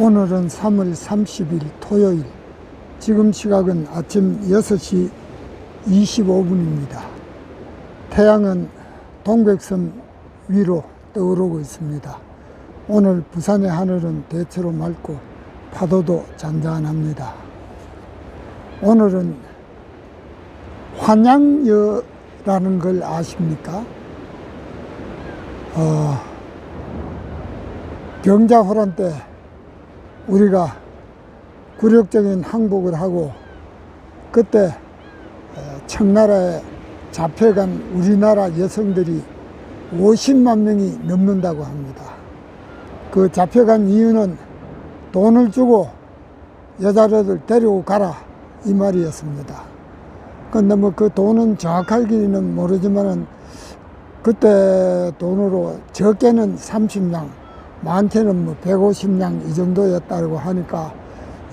오늘은 3월 30일 토요일 지금 시각은 아침 6시 25분입니다. 태양은 동백섬 위로 떠오르고 있습니다. 오늘 부산의 하늘은 대체로 맑고 파도도 잔잔합니다. 오늘은 환양여라는 걸 아십니까? 어, 병자호란 때 우리가 굴욕적인 항복을 하고 그때 어, 청나라에 잡혀간 우리나라 여성들이 50만 명이 넘는다고 합니다. 그 잡혀간 이유는 돈을 주고 여자들을 데리고 가라 이 말이었습니다. 근데 뭐 그 돈은 정확하게는 모르지만은 그때 돈으로 적게는 30냥, 많게는 뭐 150냥 이 정도였다고 하니까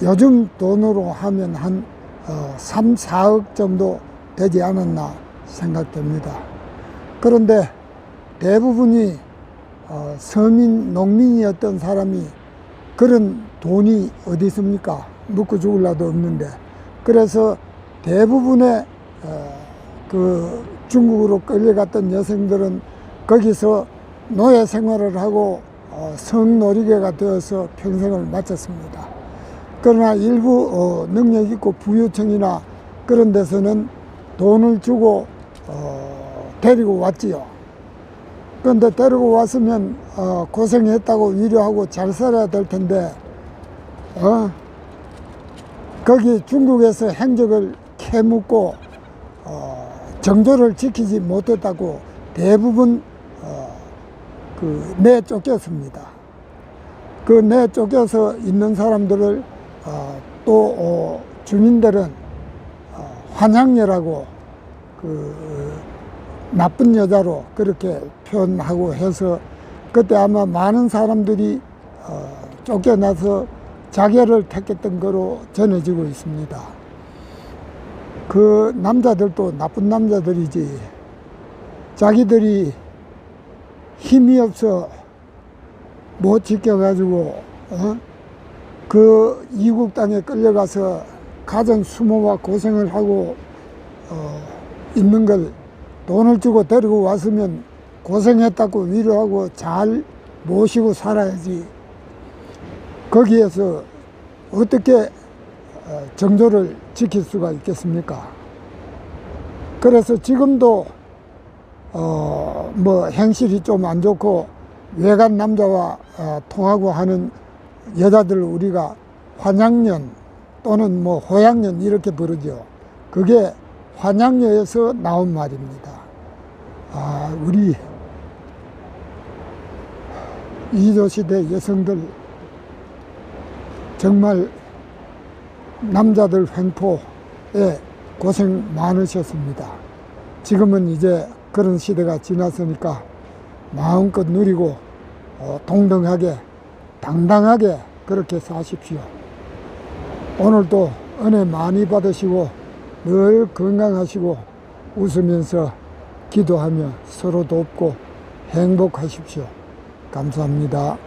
요즘 돈으로 하면 한 어, 3, 4억 정도 되지 않았나 생각됩니다. 그런데 대부분이 어, 서민, 농민이었던 사람이 그런 돈이 어디 있습니까? 먹고 죽을라도 없는데. 그래서 대부분의 어, 그 중국으로 끌려갔던 여성들은 거기서 노예 생활을 하고 어, 성놀이개가 되어서 평생을 마쳤습니다. 그러나 일부 어, 능력 있고 부유층이나 그런 데서는 돈을 주고 어, 데리고 왔지요. 그런데 데리고 왔으면 어, 고생했다고 위로하고 잘 살아야 될 텐데 어? 거기 중국에서 행적을 캐묻고 어, 정조를 지키지 못했다고 대부분 어, 그 내쫓겼습니다. 그 내쫓겨서 있는 사람들을 어, 또 어, 주민들은 어, 환양녀라고 그 나쁜 여자로 그렇게 표현하고 해서 그때 아마 많은 사람들이 어, 쫓겨나서 자결을 택했던 거로 전해지고 있습니다. 그 남자들도 나쁜 남자들이지 자기들이 힘이 없어 못 지켜가지고 어? 그 이국 땅에 끌려가서 가정 수모와 고생을 하고 어, 있는 걸 돈을 주고 데리고 왔으면 고생했다고 위로하고 잘 모시고 살아야지 거기에서 어떻게 어, 정조를 지킬 수가 있겠습니까? 그래서 지금도 어, 뭐 행실이 좀 안 좋고 외간 남자와 어, 통하고 하는 여자들 우리가 환양년 또는 뭐 호양년 이렇게 부르죠. 그게 환양녀에서 나온 말입니다. 아, 우리 이조 시대 여성들 정말 남자들 횡포에 고생 많으셨습니다. 지금은 이제 그런 시대가 지났으니까 마음껏 누리고 어, 동등하게 당당하게 그렇게 사십시오. 오늘도 은혜 많이 받으시고 늘 건강하시고 웃으면서 기도하며 서로 돕고 행복하십시오. 감사합니다.